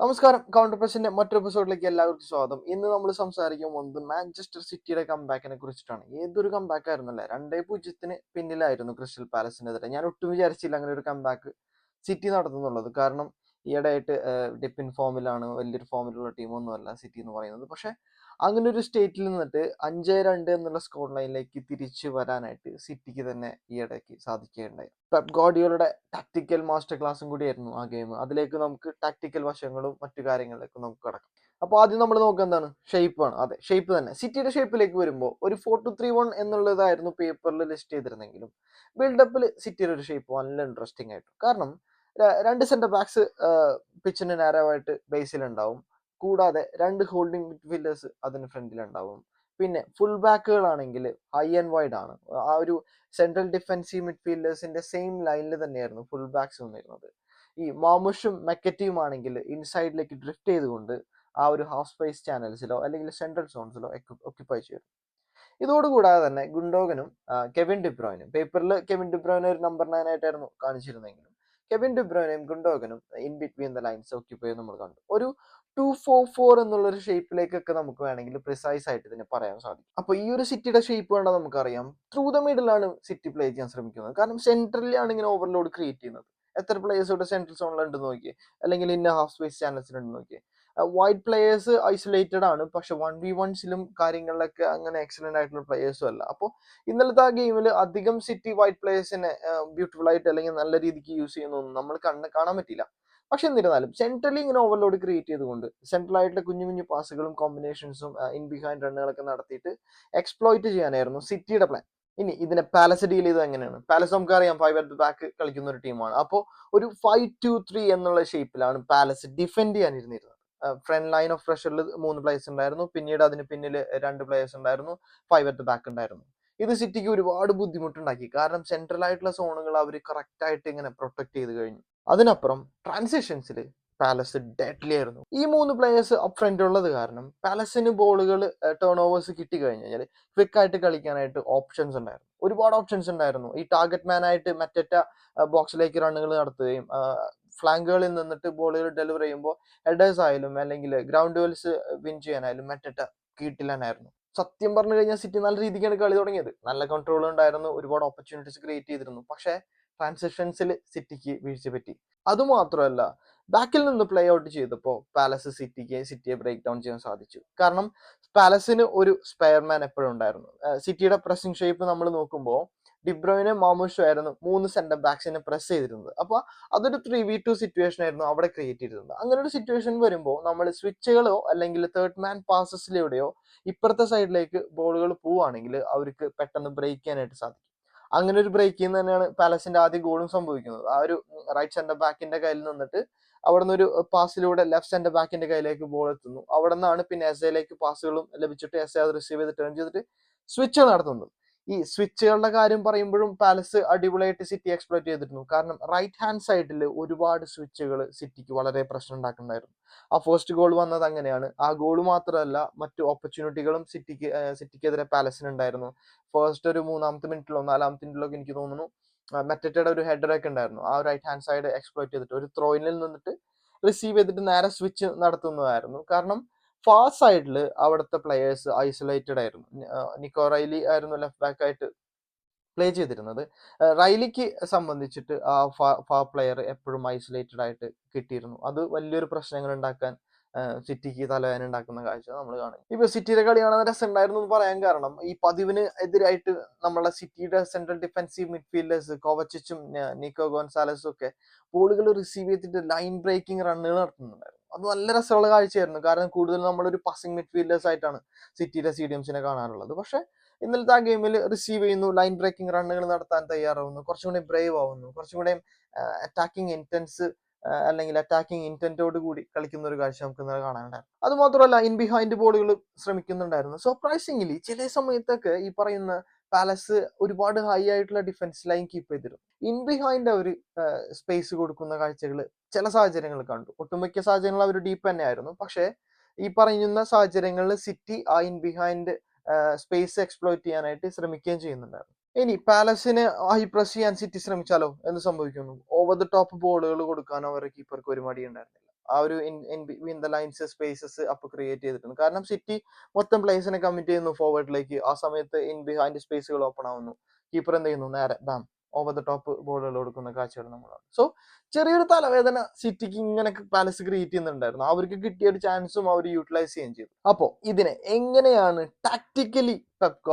നമസ്കാരം. കൗണ്ടർ പ്രസിന്റെ മറ്റൊരു എപ്പിസോഡിലേക്ക് എല്ലാവർക്കും സ്വാഗതം. ഇന്ന് നമ്മൾ സംസാരിക്കാൻ പോകുന്നത് മാഞ്ചസ്റ്റർ സിറ്റിയുടെ കമ്പാക്കിനെ കുറിച്ചിട്ടാണ്. ഏതൊരു കമ്പാക്ക് ആയിരുന്നല്ലേ? രണ്ടേ പൂജ്യത്തിന് പിന്നിലായിരുന്നു ക്രിസ്റ്റൽ പാലസിനെതിരെ ഞാൻ ഒട്ടും വിചാരിച്ചില്ല അങ്ങനെ ഒരു കംബാക്ക് സിറ്റി നടത്തുന്നുള്ളത്. കാരണം ഈയിടെയായിട്ട് ഡിപ്പിൻ ഫോമിലാണ് വലിയൊരു ഫോമിലുള്ള ടീമൊന്നുമല്ല സിറ്റി എന്ന് പറയുന്നത്. പക്ഷെ അങ്ങനെ ഒരു സ്റ്റേറ്റിൽ നിന്നിട്ട് അഞ്ച് രണ്ട് എന്നുള്ള സ്കോർ ലൈനിലേക്ക് തിരിച്ചു വരാനായിട്ട് സിറ്റിക്ക് തന്നെ ഈ ഈയിടയ്ക്ക് സാധിക്കുകയുണ്ടായി. പെപ് ഗോഡിയോയുടെ ടാക്ടിക്കൽ മാസ്റ്റർ ക്ലാസ്സും കൂടിയായിരുന്നു ആ ഗെയിം അതിലേക്ക് നമുക്ക് ടാക്ടിക്കൽ വശങ്ങളും മറ്റു കാര്യങ്ങളിലേക്കും നമുക്ക് കടക്കാം. അപ്പോൾ ആദ്യം നമ്മൾ നോക്കുക എന്താണ്? ഷേപ്പ് ആണ്. അതെ ഷേപ്പ് തന്നെ. സിറ്റിയുടെ ഷേപ്പിലേക്ക് വരുമ്പോൾ ഒരു ഫോർ ടു ത്രീ വൺ എന്നുള്ളതായിരുന്നു പേപ്പറിൽ ലിസ്റ്റ് ചെയ്തിരുന്നെങ്കിലും ബിൽഡപ്പിൽ സിറ്റിയുടെ ഒരു ഷേപ്പ് നല്ല ഇൻട്രസ്റ്റിംഗ് ആയിട്ടു കാരണം രണ്ട് സെന്റർ ബാക്സ് പിച്ചിന് നേരമായിട്ട് ബേസിൽ ഉണ്ടാവും. കൂടാതെ രണ്ട് ഹോൾഡിംഗ് മിഡ്ഫീൽഡേഴ്സ് അതിന് ഫ്രണ്ടിൽ ഉണ്ടാവും പിന്നെ ഫുൾ ബാക്കുകളാണെങ്കിൽ ഹൈ ആൻഡ് വൈഡ് ആണ്. ആ ഒരു സെൻട്രൽ ഡിഫൻസീവ് മിഡ്ഫീൽഡേഴ്സിന്റെ സെയിം ലൈനിൽ തന്നെയായിരുന്നു ഫുൾ ബാക്സ് വന്നിരുന്നത്. ഈ മാമുഷും മെക്കറ്റിയും ആണെങ്കിൽ ഇൻസൈഡിലേക്ക് ഡ്രിഫ്റ്റ് ചെയ്തുകൊണ്ട് ആ ഒരു ഹാഫ് സ്പേസ് ചാനൽസിലോ അല്ലെങ്കിൽ സെൻട്രൽ സോൺസിലോ ഒക്യുപ്പൈ ചെയ്തു. ഇതോടുകൂടാതെ തന്നെ ഗുണ്ടോഗനും കെവിൻ ഡിബ്രോയിനും പേപ്പറിൽ കെവിൻ ഡിബ്രോയിൻ ഒരു നമ്പർ നയൻ ആയിട്ടായിരുന്നു കാണിച്ചിരുന്നെങ്കിലും കെവിൻ ഡിബ്രോയിനെയും ഗുണ്ടോഗനും in between the lines occupy നമ്മൾ കണ്ടു. ഒരു ടു ഫോർ ഫോർ എന്നുള്ള ഒരു ഷേപ്പിലേക്കൊക്കെ നമുക്ക് വേണമെങ്കിൽ പ്രിസൈസ് ആയിട്ട് ഇതിനെ പറയാൻ സാധിക്കും. അപ്പോൾ ഈ ഒരു സിറ്റിയുടെ ഷേപ്പ് വേണ്ട നമുക്കറിയാം ത്രൂ ദ മിഡിലാണ് സിറ്റി പ്ലേ ചെയ്യാൻ ശ്രമിക്കുന്നത്. കാരണം സെൻട്രലിലാണ് ഇങ്ങനെ ഓവർലോഡ് ക്രിയേറ്റ് ചെയ്യുന്നത്. എത്ര പ്ലേയേഴ്സ് ഇവിടെ സെൻട്രൽ സോണിലുണ്ട് നോക്കിയേ? അല്ലെങ്കിൽ ഇന്ന ഹാഫ് സ്പേസ് ചാനൽസിലുണ്ട് നോക്കിയേ? വൈഡ് പ്ലേയേഴ്സ് ഐസൊലേറ്റഡ് ആണ്. പക്ഷെ വൺ വി വൺസിലും കാര്യങ്ങളിലൊക്കെ അങ്ങനെ എക്സലന്റ് ആയിട്ടുള്ള പ്ലേയേഴ്സും അല്ല. അപ്പോൾ ഇന്നലത്തെ ആ ഗെയിമിൽ അധികം സിറ്റി വൈഡ് പ്ലേയേഴ്സിനെ ബ്യൂട്ടിഫുൾ ആയിട്ട് അല്ലെങ്കിൽ നല്ല രീതിക്ക് യൂസ് ചെയ്യുന്നൊന്നും നമ്മൾ കണ്ണ് കാണാൻ പറ്റില്ല പക്ഷെ എന്നിരുന്നാലും സെൻട്രലി ഇങ്ങനെ ഓവർലോഡ് ക്രിയേറ്റ് ചെയ്തുകൊണ്ട് സെൻട്രൽ ആയിട്ടുള്ള കുഞ്ഞു കുഞ്ഞു പാസുകളും കോമ്പിനേഷൻസും ഇൻ ബിഹൈൻഡ് റണ്ണുകളൊക്കെ നടത്തിയിട്ട് എക്സ്പ്ലോയിറ്റ് ചെയ്യാനായിരുന്നു സിറ്റിയുടെ പ്ലാൻ ഇനി ഇതിനെ പാലസ് ഡീൽ ചെയ്തത് എങ്ങനെയാണ്? പാലസ് നമുക്കറിയാം ഫൈവ് അറ്റ് ബാക്ക് കളിക്കുന്ന ഒരു ടീമാണ് അപ്പോൾ ഒരു ഫൈവ് ടു ത്രീ എന്നുള്ള ഷേപ്പിലാണ് പാലസ് ഡിഫെൻഡ് ചെയ്യാനിരുന്നിരുന്നത്. ഫ്രണ്ട് ലൈൻ ഓഫ് പ്രഷറിൽ മൂന്ന് പ്ലേയേഴ്സ് ഉണ്ടായിരുന്നു. പിന്നീട് അതിന് പിന്നിൽ രണ്ട് പ്ലേയേഴ്സ് ഉണ്ടായിരുന്നു. ഫൈവ് അറ്റ് ബാക്ക് ഉണ്ടായിരുന്നു. ഇത് സിറ്റിക്ക് ഒരുപാട് ബുദ്ധിമുട്ടുണ്ടാക്കി. കാരണം സെൻട്രൽ ആയിട്ടുള്ള സോണുകൾ അവർ കറക്റ്റ് ആയിട്ട് ഇങ്ങനെ പ്രൊട്ടക്ട് ചെയ്ത് കഴിഞ്ഞു. അതിനപ്പുറം ട്രാൻസിഷൻസിൽ പാലസ് ഡെഡ്ലി ആയിരുന്നു. ഈ മൂന്ന് പ്ലേയേഴ്സ് അപ് ഫ്രണ്ട് ഉള്ളത് കാരണം പാലസിന് ബോളുകൾ ടേൺ ഓവേഴ്സ് കിട്ടി കഴിഞ്ഞു കഴിഞ്ഞാൽ ക്വിക്ക് ആയിട്ട് കളിക്കാനായിട്ട് ഓപ്ഷൻസ് ഉണ്ടായിരുന്നു. ഒരുപാട് ഓപ്ഷൻസ് ഉണ്ടായിരുന്നു. ഈ ടാർഗറ്റ് മാൻ ആയിട്ട് മറ്ററ്റ ബോക്സിലേക്ക് റണ്ണുകൾ നടത്തുകയും ഫ്ലാങ്കുകളിൽ നിന്നിട്ട് ബോളുകൾ ഡെലിവർ ചെയ്യുമ്പോൾ ഹെഡേഴ്സ് ആയാലും അല്ലെങ്കിൽ ഗ്രൗണ്ട് വെൽസ് വിൻ ചെയ്യാനായാലും മെറ്റിട്ട കീട്ടിലാനായിരുന്നു സത്യം പറഞ്ഞു കഴിഞ്ഞാൽ സിറ്റി നല്ല രീതിക്കാണ് കളി തുടങ്ങിയത്. നല്ല കൺട്രോൾ ഉണ്ടായിരുന്നു. ഒരുപാട് ഓപ്പർച്യൂണിറ്റീസ് ക്രിയേറ്റ് ചെയ്തിരുന്നു. പക്ഷേ ട്രാൻസിഷൻസിൽ സിറ്റിക്ക് വീഴ്ച പറ്റി അതുമാത്രമല്ല ബാക്കിൽ നിന്ന് പ്ലേ ഔട്ട് ചെയ്തപ്പോൾ പാലസ് സിറ്റിക്ക് സിറ്റിയെ ബ്രേക്ക് ഡൗൺ ചെയ്യാൻ സാധിച്ചു. കാരണം പാലസിന് ഒരു സ്പെയർമാൻ എപ്പോഴും ഉണ്ടായിരുന്നു. സിറ്റിയുടെ പ്രസിംഗ് ഷേപ്പ് നമ്മൾ നോക്കുമ്പോൾ ഡിബ്രോയിനെ മാമുഷോ ആയിരുന്നു മൂന്ന് സെന്റർ ബാക്സിനെ പ്രസ് ചെയ്തിരുന്നത്. അപ്പോൾ അതൊരു ത്രീ വി ടു സിറ്റുവേഷൻ ആയിരുന്നു അവിടെ ക്രിയേറ്റ് ചെയ്തിരുന്നത്. അങ്ങനെ ഒരു സിറ്റുവേഷൻ വരുമ്പോൾ നമ്മൾ സ്വിച്ചുകളോ അല്ലെങ്കിൽ തേർഡ് മാൻ പാസസിലൂടെയോ ഇപ്പുറത്തെ സൈഡിലേക്ക് ബോളുകൾ പോവുകയാണെങ്കിൽ അവർക്ക് പെട്ടെന്ന് ബ്രേക്ക് ചെയ്യാനായിട്ട് സാധിക്കും. അങ്ങനെ ഒരു ബ്രേക്കിൽ നിന്ന് തന്നെയാണ് പാലസിന്റെ ആദ്യ ഗോളും സംഭവിക്കുന്നത്. ആ ഒരു റൈറ്റ് സെന്റർ ബാക്കിന്റെ കയ്യിൽ നിന്നിട്ട് അവിടെ നിന്ന് ഒരു പാസിലൂടെ ലെഫ്റ്റ് സെന്റർ ബാക്കിന്റെ കയ്യിലേക്ക് ബോൾ എത്തുന്നു. അവിടെ നിന്നാണ് പിന്നെ എസ് എയിലേക്ക് പാസുകളും ലഭിച്ചിട്ട് എസ് എ അത് റിസീവ് ചെയ്ത് ടേൺ ചെയ്തിട്ട് സ്വിച്ച് നടത്തുന്നത്. ഈ സ്വിച്ചുകളുടെ കാര്യം പറയുമ്പോഴും പാലസ് അടിപൊളിയായിട്ട് സിറ്റി എക്സ്പ്ലോയിറ്റ് ചെയ്തിരുന്നു. കാരണം റൈറ്റ് ഹാൻഡ് സൈഡിൽ ഒരുപാട് സ്വിച്ചുകൾ സിറ്റിക്ക് വളരെ പ്രശ്നം ഉണ്ടാക്കുന്നുണ്ടായിരുന്നു. ആ ഫസ്റ്റ് ഗോൾ വന്നത് അങ്ങനെയാണ്. ആ ഗോൾ മാത്രമല്ല മറ്റു ഓപ്പർച്യൂണിറ്റികളും സിറ്റിക്ക് സിറ്റിക്കെതിരെ പാലസിന് ഉണ്ടായിരുന്നു. ഫസ്റ്റ് ഒരു മൂന്നാമത്തെ മിനിറ്റിലോ നാലാമത്തെ മിനിറ്റിലോ എനിക്ക് തോന്നുന്നു മെറ്ററ്റയുടെ ഒരു ഹെഡറൊക്കെ ഉണ്ടായിരുന്നു. ആ റൈറ്റ് ഹാൻഡ് സൈഡ് എക്സ്പ്ലോയിറ്റ് ചെയ്തിട്ട് ഒരു ത്രോയിനിൽ നിന്നിട്ട് റിസീവ് ചെയ്തിട്ട് നേരെ സ്വിച്ച് നടത്തുന്നതായിരുന്നു. കാരണം ഫാർ സൈഡിൽ അവിടുത്തെ പ്ലെയേഴ്സ് ഐസൊലേറ്റഡ് ആയിരുന്നു. നിക്കോ റൈലി ആയിരുന്നു ലെഫ്റ്റ് ബാക്ക് ആയിട്ട് പ്ലേ ചെയ്തിരുന്നത്. റൈലിക്ക് സംബന്ധിച്ചിട്ട് ആ ഫാ ഫാ പ്ലെയർ എപ്പോഴും ഐസൊലേറ്റഡ് ആയിട്ട് കിട്ടിയിരുന്നു. അത് വലിയൊരു പ്രശ്നങ്ങൾ ഉണ്ടാക്കാൻ സിറ്റിക്ക് തലവേദന ഉണ്ടാക്കുന്ന കാഴ്ച നമ്മൾ കാണും. ഇപ്പൊ സിറ്റിയുടെ കളി കാണാൻ രസം ഉണ്ടായിരുന്നു എന്ന് പറയാൻ കാരണം ഈ പതിവിന് എതിരായിട്ട് നമ്മളെ സിറ്റിയുടെ സെൻട്രൽ ഡിഫൻസീവ് മിഡ്ഫീൽഡേഴ്സ് കോവച്ചിച്ചും ന- നിക്കോ ഗോൺസാലസും ഒക്കെ ബോളുകൾ റിസീവ് ചെയ്തിട്ട് ലൈൻ ബ്രേക്കിംഗ് റണ്ണുകൾ നടത്തുന്നുണ്ടായിരുന്നു. അത് നല്ല രസമുള്ള കാഴ്ചയായിരുന്നു. കാരണം കൂടുതൽ നമ്മളൊരു പസിംഗ് മിഡ്ഫീൽഡേഴ്സ് ആയിട്ടാണ് സിറ്റിയുടെ സ്റ്റേഡിയംസിനെ കാണാറുള്ളത്. പക്ഷെ ഇന്നലത്തെ ആ ഗെയിമിൽ റിസീവ് ചെയ്യുന്നു ലൈൻ ബ്രേക്കിംഗ് റണ്ണുകൾ നടത്താൻ തയ്യാറാവുന്നു കുറച്ചും കൂടി ബ്രേവ് ആവുന്നു കുറച്ചും അറ്റാക്കിംഗ് ഇന്റൻസ് അല്ലെങ്കിൽ അറ്റാക്കിംഗ് ഇന്റന്റോട് കൂടി കളിക്കുന്ന ഒരു കാഴ്ച നമുക്ക് ഇന്നലെ കാണാനുണ്ടായിരുന്നു. അത് മാത്രമല്ല ഇൻ ബിഹൈൻഡ് ബോളുകൾ ശ്രമിക്കുന്നുണ്ടായിരുന്നു സർപ്രൈസിംഗ്ലി ചില സമയത്തൊക്കെ ഈ പറയുന്ന പാലസ് ഒരുപാട് ഹൈ ആയിട്ടുള്ള ഡിഫൻസ് ലൈൻ കീപ്പ് ചെയ്തിരുന്നു. ഇൻ ബിഹൈൻഡ് അവർ സ്പേസ് കൊടുക്കുന്ന കാഴ്ചകൾ ചില സാഹചര്യങ്ങൾ കണ്ടു. ഒട്ടുമിക്ക സാഹചര്യങ്ങൾ അവർ ഡീപ്പ് തന്നെ ആയിരുന്നു പക്ഷേ ഈ പറയുന്ന സാഹചര്യങ്ങളിൽ സിറ്റി ആ ഇൻ ബിഹൈൻഡ് സ്പേസ് എക്സ്പ്ലോയിറ്റ് ചെയ്യാനായിട്ട് ശ്രമിക്കുകയും ചെയ്യുന്നുണ്ടായിരുന്നു. ഇനി പാലസിന് ഹൈ പ്രസ് ചെയ്യാൻ സിറ്റി ശ്രമിച്ചാലോ എന്ന് സംഭവിക്കുന്നു. ഓവർ ദ ടോപ്പ് ബോളുകൾ കൊടുക്കാൻ അവരുടെ കീപ്പർക്ക് ഒരു മടി ഉണ്ടായിരുന്നില്ല ആ ഒരു ഇൻ ദ ലൈൻസ് സ്പേസസ് അപ്പൊ ക്രിയേറ്റ് ചെയ്തിട്ടുണ്ട്. കാരണം സിറ്റി മൊത്തം പ്ലേസിനെ കമ്മിറ്റ് ചെയ്യുന്നു ഫോർവേഡിലേക്ക് ആ സമയത്ത് ഇൻ ബിഹൈൻഡ് സ്പേസുകൾ ഓപ്പൺ ആവുന്നു. കീപ്പർ എന്ത് ചെയ്യുന്നു? നേരെ ബാം ഓവർ ദ ടോപ്പ് ബോളുകൾ കൊടുക്കുന്ന കാഴ്ചകൾ നമ്മൾ സോ ചെറിയൊരു തലവേദന സിറ്റിക്ക് ഇങ്ങനെ പാലസ് ക്രിയേറ്റ് ചെയ്യുന്നുണ്ടായിരുന്നു. അവർക്ക് കിട്ടിയ ഒരു ചാൻസും അവർ യൂട്ടിലൈസ് ചെയ്യുകയും ചെയ്തു. അപ്പോൾ ഇതിനെ എങ്ങനെയാണ് ടാക്ടിക്കലി പെപ്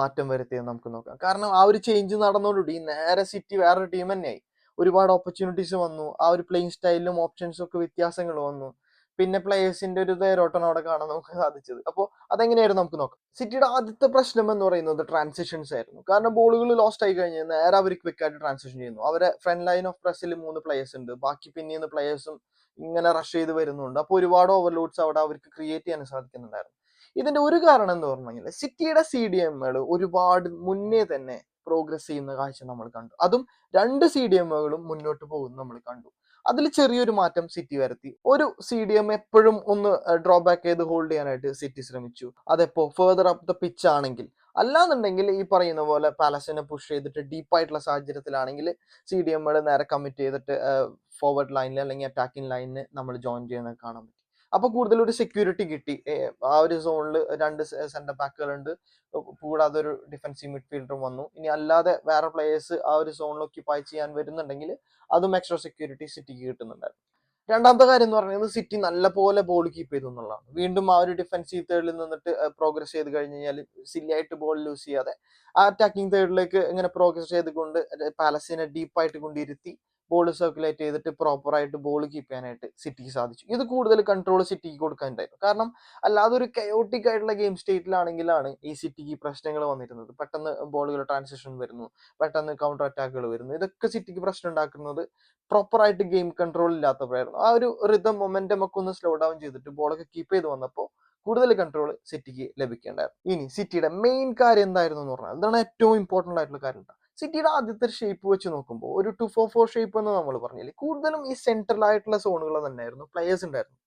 മാറ്റം വരുത്തിയെന്ന് നമുക്ക് നോക്കാം. കാരണം ആ ഒരു ചേഞ്ച് നടന്നോടുകൂടി നേരെ സിറ്റി വേറൊരു ടീം തന്നെയായി. ഒരുപാട് ഓപ്പർച്യൂണിറ്റീസ് വന്നു. ആ ഒരു പ്ലേയിങ് സ്റ്റൈലിലും ഓപ്ഷൻസും ഒക്കെ വ്യത്യാസങ്ങൾ വന്നു. പിന്നെ പ്ലേയേഴ്സിന്റെ ഒരു തേരോട്ടം അവിടെ കാണാൻ നമുക്ക് സാധിച്ചത്. അപ്പോൾ അതെങ്ങനെയായിരുന്നു നമുക്ക് നോക്കാം. സിറ്റിയുടെ ആദ്യത്തെ പ്രശ്നം എന്ന് പറയുന്നത് ട്രാൻസിഷൻസ് ആയിരുന്നു. കാരണം ബോളുകൾ ലോസ്റ്റ് ആയി കഴിഞ്ഞാൽ നേരെ അവർ ക്വിക്കായിട്ട് ട്രാൻസിഷൻ ചെയ്യുന്നു. അവരെ ഫ്രണ്ട് ലൈൻ ഓഫ് പ്രസ്സിൽ മൂന്ന് പ്ലേയേഴ്സ് ഉണ്ട്. ബാക്കി പിന്നീന്ന് പ്ലേയേഴ്സും ഇങ്ങനെ റഷ് ചെയ്ത് വരുന്നുണ്ട്. അപ്പോൾ ഒരുപാട് ഓവർലോഡ്സ് അവിടെ അവർക്ക് ക്രിയേറ്റ് ചെയ്യാൻ സാധിക്കുന്നുണ്ടായിരുന്നു. ഇതിന്റെ ഒരു കാരണം എന്ന് പറഞ്ഞു കഴിഞ്ഞാൽ സിറ്റിയുടെ സി ഡി എമ്മുകൾ ഒരുപാട് മുന്നേ തന്നെ പ്രോഗ്രസ് ചെയ്യുന്ന കാഴ്ച നമ്മൾ കണ്ടു. അതും രണ്ട് സി ഡി എമ്മുകളും മുന്നോട്ട് പോകുന്നത് നമ്മൾ കണ്ടു. അതിൽ ചെറിയൊരു മാറ്റം സിറ്റി വരുത്തി. ഒരു സി ഡി എം എപ്പോഴും ഒന്ന് ഡ്രോബാക്ക് ചെയ്ത് ഹോൾഡ് ചെയ്യാനായിട്ട് സിറ്റി ശ്രമിച്ചു. അതെപ്പോ ഫേർദർ അപ്പ് ദ പിച്ച് ആണെങ്കിൽ. അല്ലാന്നുണ്ടെങ്കിൽ ഈ പറയുന്ന പോലെ പാലസിനെ പുഷ് ചെയ്തിട്ട് ഡീപ്പായിട്ടുള്ള സാഹചര്യത്തിലാണെങ്കിൽ സി ഡി എമ്മുകൾ നേരെ കമ്മിറ്റ് ചെയ്തിട്ട് ഫോർവേഡ് ലൈനിൽ അല്ലെങ്കിൽ അറ്റാക്കിംഗ് ലൈനിൽ നമ്മൾ ജോയിൻ ചെയ്യുന്നത് കാണാൻ പറ്റും. അപ്പൊ കൂടുതൽ ഒരു സെക്യൂരിറ്റി കിട്ടി ആ ഒരു സോണിൽ രണ്ട് സെന്റർ ബാക്കുകൾ ഉണ്ട്. കൂടാതെ ഒരു ഡിഫൻസീവ് മിഡ്ഫീൽഡറും വന്നു. ഇനി അല്ലാതെ വേറെ പ്ലേയേഴ്സ് ആ ഒരു സോണിൽ ഒക്യുപ്പൈ ചെയ്യാൻ വരുന്നുണ്ടെങ്കിൽ അതും എക്സ്ട്രാ സെക്യൂരിറ്റി സിറ്റിക്ക് കിട്ടുന്നുണ്ടായിരുന്നു. രണ്ടാമത്തെ കാര്യം എന്ന് പറയുന്നത് സിറ്റി നല്ല പോലെ ബോൾ കീപ്പ് ചെയ്തു എന്നുള്ളതാണ്. വീണ്ടും ആ ഒരു ഡിഫൻസീവ് തേർഡിൽ നിന്നിട്ട് പ്രോഗ്രസ് ചെയ്ത് കഴിഞ്ഞ് കഴിഞ്ഞാൽ സില്ലിയായിട്ട് ബോൾ ലൂസ് ചെയ്യാതെ ആ അറ്റാക്കിംഗ് തേർഡിലേക്ക് ഇങ്ങനെ പ്രോഗ്രസ് ചെയ്തുകൊണ്ട് പാലസിനെ ഡീപ്പായിട്ട് കൊണ്ടിരുത്തി ബോൾ സർക്കുലേറ്റ് ചെയ്തിട്ട് പ്രോപ്പറായിട്ട് ബോൾ കീപ്പ് ചെയ്യാനായിട്ട് സിറ്റിക്ക് സാധിച്ചു. ഇത് കൂടുതൽ കൺട്രോൾ സിറ്റിക്ക് കൊടുക്കാനുണ്ടായിരുന്നു കാരണം അല്ലാതെ ഒരു കയോട്ടിക് ആയിട്ടുള്ള ഗെയിം സ്റ്റേറ്റിലാണെങ്കിലാണ് ഈ സിറ്റിക്ക് പ്രശ്നങ്ങൾ വന്നിരുന്നത്. പെട്ടെന്ന് ബോളുകൾ ട്രാൻസിഷൻ വരുന്നു. പെട്ടെന്ന് കൗണ്ടർ അറ്റാക്കുകൾ വരുന്നു. ഇതൊക്കെ സിറ്റിക്ക് പ്രശ്നം ഉണ്ടാക്കുന്നത് പ്രോപ്പറായിട്ട് ഗെയിം കൺട്രോൾ ഇല്ലാത്തപ്പോഴായിരുന്നു. ആ ഒരു റിതം മൊമെന്റം ഒക്കെ ഒന്ന് സ്ലോ ഡൗൺ ചെയ്തിട്ട് ബോളൊക്കെ കീപ്പ് ചെയ്ത് വന്നപ്പോൾ കൂടുതൽ കൺട്രോൾ സിറ്റിക്ക് ലഭിക്കേണ്ടായിരുന്നു. ഇനി സിറ്റിയുടെ മെയിൻ കാര്യം എന്തായിരുന്നു എന്ന് പറഞ്ഞാൽ ഇതാണ് ഏറ്റവും ഇമ്പോർട്ടന്റ് ആയിട്ടുള്ള കാര്യം സിറ്റിയുടെ ആദ്യത്തെ ഷേപ്പ് വെച്ച് നോക്കുമ്പോൾ ഒരു ടു ഫോർ ഫോർ ഷേപ്പ് എന്ന് നമ്മൾ പറഞ്ഞില്ലേ? കൂടുതലും ഈ സെൻട്രൽ ആയിട്ടുള്ള സോണുകൾ തന്നെയായിരുന്നു പ്ലേയേഴ്സ് ഉണ്ടായിരുന്നു.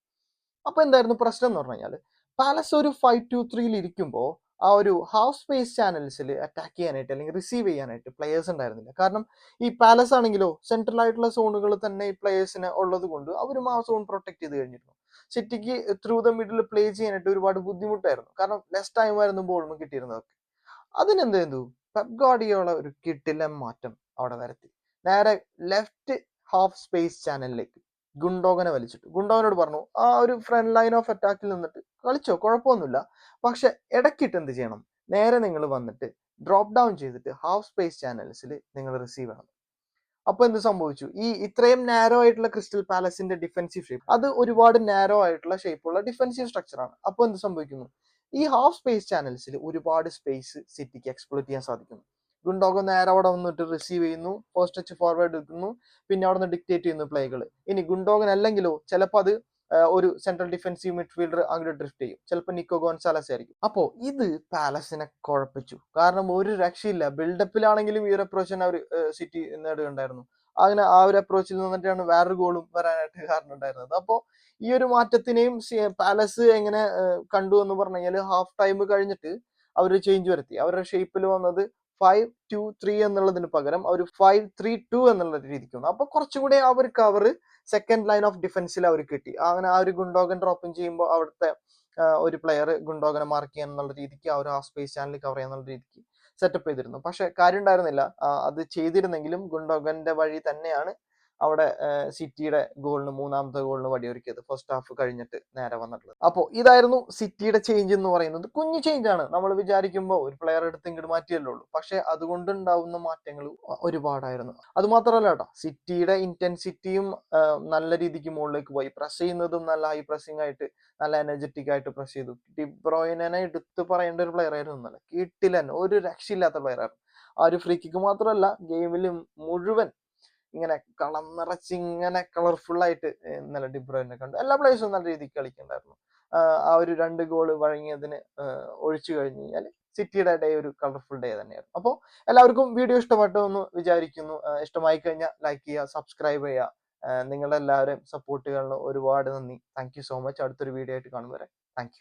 അപ്പൊ എന്തായിരുന്നു പ്രശ്നം എന്ന് പറഞ്ഞു കഴിഞ്ഞാൽ പാലസ് ഒരു ഫൈവ് ടു ത്രീയിൽ ഇരിക്കുമ്പോൾ ആ ഒരു ഹാഫ് സ്പേസ് ചാനൽസിൽ അറ്റാക്ക് ചെയ്യാനായിട്ട് അല്ലെങ്കിൽ റിസീവ് ചെയ്യാനായിട്ട് പ്ലേയേഴ്സ് ഉണ്ടായിരുന്നില്ല. കാരണം ഈ പാലസ് ആണെങ്കിലോ സെൻട്രൽ ആയിട്ടുള്ള സോണുകൾ തന്നെ ഈ പ്ലേയേഴ്സിന് ഉള്ളത് കൊണ്ട് അവരും ആ സോൺ പ്രൊട്ടക്ട് ചെയ്ത് കഴിഞ്ഞിരുന്നു. സിറ്റിക്ക് ത്രൂ ദ മിഡിൽ പ്ലേ ചെയ്യാനായിട്ട് ഒരുപാട് ബുദ്ധിമുട്ടായിരുന്നു. കാരണം ലെസ് ടൈം ആയിരുന്നു ബോളും കിട്ടിയിരുന്നതൊക്കെ അതിനെന്ത് ചെയ്തു? പെപ് ഗാർഡിയോള ഒരു കിട്ടിലെ മാറ്റം അവിടെ വരുത്തി. നേരെ ലെഫ്റ്റ് ഹാഫ് സ്പേസ് ചാനലിലേക്ക് ഗുണ്ടോഗനെ വലിച്ചിട്ടു. ഗുണ്ടോഗനോട് പറഞ്ഞു ആ ഒരു ഫ്രണ്ട് ലൈൻ ഓഫ് അറ്റാക്കിൽ നിന്നിട്ട് കളിച്ചോ കുഴപ്പമൊന്നുമില്ല. പക്ഷെ ഇടയ്ക്കിട്ട് എന്ത് ചെയ്യണം? നേരെ നിങ്ങൾ വന്നിട്ട് ഡ്രോപ്പ് ഡൗൺ ചെയ്തിട്ട് ഹാഫ് സ്പേസ് ചാനൽസിൽ നിങ്ങൾ റിസീവ് ആണ് അപ്പൊ എന്ത് സംഭവിച്ചു? ഈ ഇത്രയും നാരോ ആയിട്ടുള്ള ക്രിസ്റ്റൽ പാലസിന്റെ ഡിഫൻസീവ് ഷേപ്പ് അത് ഒരുപാട് നാരോ ആയിട്ടുള്ള ഷേപ്പുള്ള ഡിഫൻസീവ് സ്ട്രക്ചർ ആണ്. അപ്പൊ എന്ത് സംഭവിക്കുന്നു? ഈ ഹാഫ് സ്പേസ് ചാനൽസിൽ ഒരുപാട് സ്പേസ് സിറ്റിക്ക് എക്സ്പ്ലോർ ചെയ്യാൻ സാധിക്കുന്നു. ഗുണ്ടോഗോ നേരെ അവിടെ വന്നിട്ട് റിസീവ് ചെയ്യുന്നു ഫസ്റ്റ് ടച്ച് ഫോർവേഡ് എടുക്കുന്നു പിന്നെ അവിടെ നിന്ന് ഡിക്റ്റേറ്റ് ചെയ്യുന്നു പ്ലേകൾ ഇനി ഗുണ്ടോഗൻ അല്ലെങ്കിലോ ചിലപ്പോൾ അത് ഒരു സെൻട്രൽ ഡിഫൻസീവ് മിഡ്ഫീൽഡർ അങ്ങോട്ട് ഡ്രിഫ്റ്റ് ചെയ്യും. ചിലപ്പോൾ നിക്കോ ഗോൺസാലസ് ആയിരിക്കും. അപ്പോൾ ഇത് പാലസിനെ കുഴപ്പിച്ചു. കാരണം ഒരു രക്ഷയില്ല. ബിൽഡപ്പിലാണെങ്കിലും ഈ ഒരു അപ്രോച്ച് തന്നെ അവർ സിറ്റി നേടുകയുണ്ടായിരുന്നു. അങ്ങനെ ആ ഒരു അപ്രോച്ചിൽ നിന്നിട്ടാണ് വേറൊരു ഗോളും വരാനായിട്ട് കാരണം ഉണ്ടായിരുന്നത്. അപ്പോൾ ഈ ഒരു മാറ്റത്തിനെയും പാലസ് എങ്ങനെ കണ്ടു എന്ന് പറഞ്ഞു കഴിഞ്ഞാൽ ഹാഫ് ടൈം കഴിഞ്ഞിട്ട് അവർ ചേഞ്ച് വരുത്തി. അവരുടെ ഷേപ്പിൽ വന്നത് ഫൈവ് ടു ത്രീ എന്നുള്ളതിന് പകരം അവർ ഫൈവ് ത്രീ ടു എന്നുള്ള രീതിക്ക് വന്നു. അപ്പൊ കുറച്ചും കൂടി അവർ കവർ സെക്കൻഡ് ലൈൻ ഓഫ് ഡിഫൻസിൽ അവർ കിട്ടി. അങ്ങനെ ആ ഒരു ഗുണ്ടോഗൻ ഡ്രോപ്പിംഗ് ചെയ്യുമ്പോൾ അവിടുത്തെ ഒരു പ്ലെയർ ഗുണ്ടോഗനെ മാർക്ക് ചെയ്യാൻ എന്നുള്ള രീതിക്ക് ആ ഒരു ആ സ്പേസ് ചാനൽ കവർ ചെയ്യാൻ എന്നുള്ള രീതിക്ക് സെറ്റപ്പ് ചെയ്തിരുന്നു. പക്ഷെ കാര്യം ഉണ്ടായിരുന്നില്ല അത് ചെയ്തിരുന്നെങ്കിലും ഗുണ്ടോഗന്റെ വഴി തന്നെയാണ് അവിടെ സിറ്റിയുടെ ഗോളിന് മൂന്നാമത്തെ ഗോളിന് വടിയൊരുക്കിയത് ഫസ്റ്റ് ഹാഫ് കഴിഞ്ഞിട്ട് നേരെ വന്നിട്ടുള്ളത്. അപ്പോൾ ഇതായിരുന്നു സിറ്റിയുടെ ചേഞ്ച് എന്ന് പറയുന്നത്. കുഞ്ഞു ചേഞ്ച് ആണ്. നമ്മൾ വിചാരിക്കുമ്പോൾ ഒരു പ്ലെയർ എടുത്ത് ഇങ്ങോട്ട് മാറ്റിയല്ലേ ഉള്ളൂ. പക്ഷെ അതുകൊണ്ടുണ്ടാവുന്ന മാറ്റങ്ങൾ ഒരുപാടായിരുന്നു. അത് മാത്രമല്ല കേട്ടോ. സിറ്റിയുടെ ഇന്റൻസിറ്റിയും നല്ല രീതിക്ക് മുകളിലേക്ക് പോയി. പ്രസ് ചെയ്യുന്നതും നല്ല ഹൈ പ്രസിംഗ് ആയിട്ട് നല്ല എനർജറ്റിക് ആയിട്ട് പ്രസ് ചെയ്തു. ഡിബ്രോയിനെ എടുത്ത് പറയേണ്ട ഒരു പ്ലെയർ ആയിരുന്നു എന്നല്ല കിട്ടില്ല ഒരു രക്ഷയില്ലാത്ത പ്ലെയർ ആയിരുന്നു. ആ ഒരു ഫ്രീ കിക്ക് മാത്രമല്ല ഗെയിമിൽ മുഴുവൻ ഇങ്ങനെ കളം നിറച്ച് ഇങ്ങനെ കളർഫുൾ ആയിട്ട് നല്ല ഡിബ്രോയിനെ കണ്ടു. എല്ലാ പ്ലേയേഴ്സും നല്ല രീതിക്ക് കളിക്കണ്ടായിരുന്നു. ആ ഒരു രണ്ട് ഗോൾ വഴങ്ങിയതിന് ഒഴിച്ചു കഴിഞ്ഞു കഴിഞ്ഞാൽ സിറ്റിയുടെ ഡേ ഒരു കളർഫുൾ ഡേ തന്നെയായിരുന്നു. അപ്പോൾ എല്ലാവർക്കും വീഡിയോ ഇഷ്ടപ്പെട്ടു എന്ന് വിചാരിക്കുന്നു. ഇഷ്ടമായി കഴിഞ്ഞാൽ ലൈക്ക് ചെയ്യുക സബ്സ്ക്രൈബ് ചെയ്യുക. നിങ്ങളുടെ എല്ലാവരെയും സപ്പോർട്ടുകളിൽ ഒരുപാട് നന്ദി. താങ്ക് സോ മച്ച് അടുത്തൊരു വീഡിയോ ആയിട്ട് കാണും വരെ. താങ്ക്